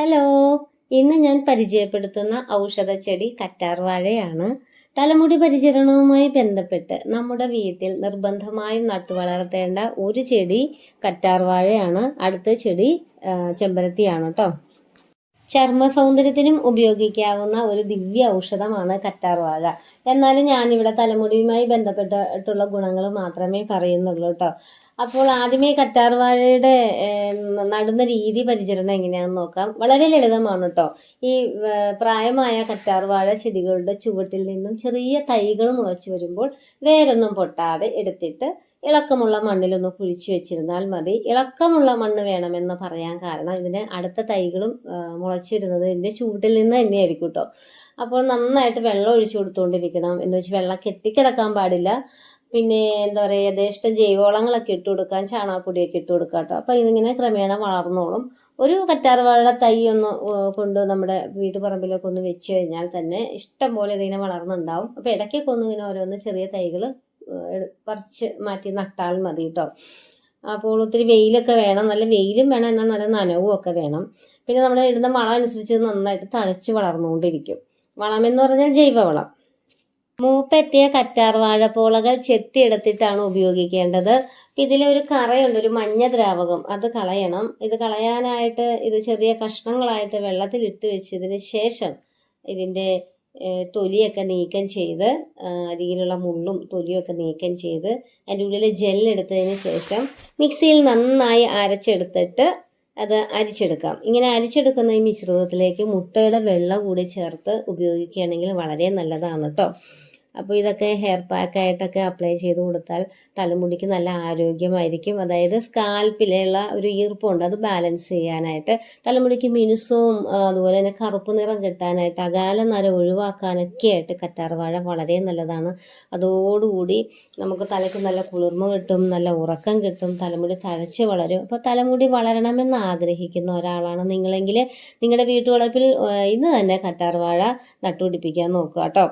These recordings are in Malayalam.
ഹലോ. ഇന്ന് ഞാൻ പരിചയപ്പെടുത്തുന്ന ഔഷധ ചെടി കറ്റാർവാഴയാണ്. തലമുടി പരിചരണവുമായി ബന്ധപ്പെട്ട് നമ്മുടെ വീട്ടിൽ നിർബന്ധമായും നട്ടുവളർത്തേണ്ട ഒരു ചെടി കറ്റാർവാഴയാണ്. അടുത്ത ചെടി ചെമ്പരത്തിയാണ് കേട്ടോ ചർമ്മ സൗന്ദര്യത്തിനും ഉപയോഗിക്കാവുന്ന ഒരു ദിവ്യ ഔഷധമാണ് കറ്റാർവാഴ. എന്നാലും ഞാനിവിടെ തലമുടിയുമായി ബന്ധപ്പെട്ടിട്ടുള്ള ഗുണങ്ങൾ മാത്രമേ പറയുന്നുള്ളൂ കേട്ടോ അപ്പോൾ ആദ്യമേ കറ്റാർവാഴയുടെ ഏർ, നടുന്ന രീതി പരിചരണം എങ്ങനെയാണെന്ന് നോക്കാം. വളരെ ലളിതമാണ് കേട്ടോ ഈ പ്രായമായ കറ്റാർവാഴ ചെടികളുടെ ചുവട്ടിൽ നിന്നും ചെറിയ തൈകൾ മുളച്ചു വരുമ്പോൾ വേരൊന്നും പൊട്ടാതെ എടുത്തിട്ട് ഇളക്കമുള്ള മണ്ണിലൊന്ന് കുഴിച്ചു വെച്ചിരുന്നാൽ മതി. ഇളക്കമുള്ള മണ്ണ് വേണമെന്ന് പറയാൻ കാരണം ഇതിന് അടുത്ത തൈകളും മുളച്ചിരുന്നത് ഇതിന്റെ ചുവട്ടിൽ നിന്ന് തന്നെയായിരിക്കും കേട്ടോ അപ്പോൾ നന്നായിട്ട് വെള്ളം ഒഴിച്ചു കൊടുത്തുകൊണ്ടിരിക്കണം എന്ന് വെച്ച് വെള്ളം കെട്ടിക്കിടക്കാൻ പാടില്ല. പിന്നെ എന്താ പറയുക യഥേഷ്ടം ജൈവവളങ്ങളൊക്കെ ഇട്ട് കൊടുക്കാം ചാണകപ്പൊടിയൊക്കെ ഇട്ട് കൊടുക്കാം കേട്ടോ അപ്പോൾ ഇതിങ്ങനെ ക്രമേണ വളർന്നോളും. ഒരു കറ്റാർവാഴ തൈ ഒന്ന് കൊണ്ട് നമ്മുടെ വീട്ടുപറമ്പിലൊക്കെ ഒന്ന് വെച്ച് കഴിഞ്ഞാൽ തന്നെ ഇഷ്ടം പോലെ ഇതിങ്ങനെ വളർന്നുണ്ടാവും. അപ്പോൾ ഇടയ്ക്കൊക്കെ ഒന്ന് ഇങ്ങനെ ഓരോന്ന് ചെറിയ തൈകൾ പറിച്ച് മാറ്റി നട്ടാൽ മതി കേട്ടോ അപ്പോൾ ഒത്തിരി വെയിലൊക്കെ വേണം. നല്ല വെയിലും വേണം എന്നാൽ നല്ല നനവും ഒക്കെ വേണം. പിന്നെ നമ്മൾ ഇടുന്ന വളം അനുസരിച്ച് നന്നായിട്ട് തഴച്ച് വളർന്നുകൊണ്ടിരിക്കും. വളം എന്ന് പറഞ്ഞാൽ ജൈവവളം. മൂപ്പെത്തിയ കറ്റാർ വാഴപ്പോളകൾ ചെത്തിയെടുത്തിട്ടാണ് ഉപയോഗിക്കേണ്ടത്. ഇതിലൊരു കറയുണ്ട് ഒരു മഞ്ഞ ദ്രാവകം. അത് കളയണം. ഇത് കളയാനായിട്ട് ഇത് ചെറിയ കഷ്ണങ്ങളായിട്ട് വെള്ളത്തിൽ ഇട്ട് വെച്ചതിന് ശേഷം ഇതിന്റെ തൊലിയൊക്കെ നീക്കം ചെയ്ത് അരിയിലുള്ള മുള്ളും തൊലിയൊക്കെ നീക്കം ചെയ്ത് അതിന്റെ ഉള്ളിൽ ജെല്ലെടുത്തതിന് ശേഷം മിക്സിയിൽ നന്നായി അരച്ചെടുത്തിട്ട് അത് അരിച്ചെടുക്കാം. ഇങ്ങനെ അരിച്ചെടുക്കുന്ന ഈ മിശ്രിതത്തിലേക്ക് മുട്ടയുടെ വെള്ളം കൂടി ചേർത്ത് ഉപയോഗിക്കുകയാണെങ്കിൽ വളരെ നല്ലതാണ് കേട്ടോ. അപ്പോൾ ഇതൊക്കെ ഹെയർ പാക്കായിട്ടൊക്കെ അപ്ലൈ ചെയ്ത് കൊടുത്താൽ തലമുടിക്ക് നല്ല ആരോഗ്യമായിരിക്കും. അതായത് സ്കാൽപ്പിലുള്ള ഒരു ഈർപ്പമുണ്ട് അത് ബാലൻസ് ചെയ്യാനായിട്ട് തലമുടിക്ക് മിനുസവും അതുപോലെ തന്നെ കറുപ്പ് നിറം കിട്ടാനായിട്ട് അകാല നര ഒഴിവാക്കാനൊക്കെ ആയിട്ട് കറ്റാർവാഴ വളരെ നല്ലതാണ്. അതോടുകൂടി നമുക്ക് തലയ്ക്ക് നല്ല കുളിർമ കിട്ടും നല്ല ഉറക്കം കിട്ടും തലമുടി തഴച്ച് വളരും. അപ്പോൾ തലമുടി വളരണമെന്ന് ആഗ്രഹിക്കുന്ന ഒരാളാണ് നിങ്ങളെങ്കിൽ നിങ്ങളുടെ വീട്ടുവളപ്പിൽ വളപ്പിൽ ഇന്ന് തന്നെ കറ്റാർവാഴ നട്ടുപിടിപ്പിക്കാൻ നോക്കുക കേട്ടോ.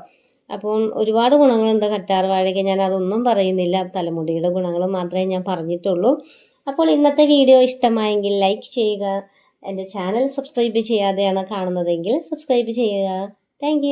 അപ്പം ഒരുപാട് ഗുണങ്ങളുണ്ട് കറ്റാർ വാഴയ്ക്ക്. ഞാൻ അതൊന്നും പറയുന്നില്ല. തലമുടിയുടെ ഗുണങ്ങൾ മാത്രമേ ഞാൻ പറഞ്ഞിട്ടുള്ളൂ. അപ്പോൾ ഇന്നത്തെ വീഡിയോ ഇഷ്ടമായെങ്കിൽ ലൈക്ക് ചെയ്യുക. എന്റെ ചാനൽ സബ്സ്ക്രൈബ് ചെയ്യാതെയാണ് കാണുന്നതെങ്കിൽ സബ്സ്ക്രൈബ് ചെയ്യുക. താങ്ക്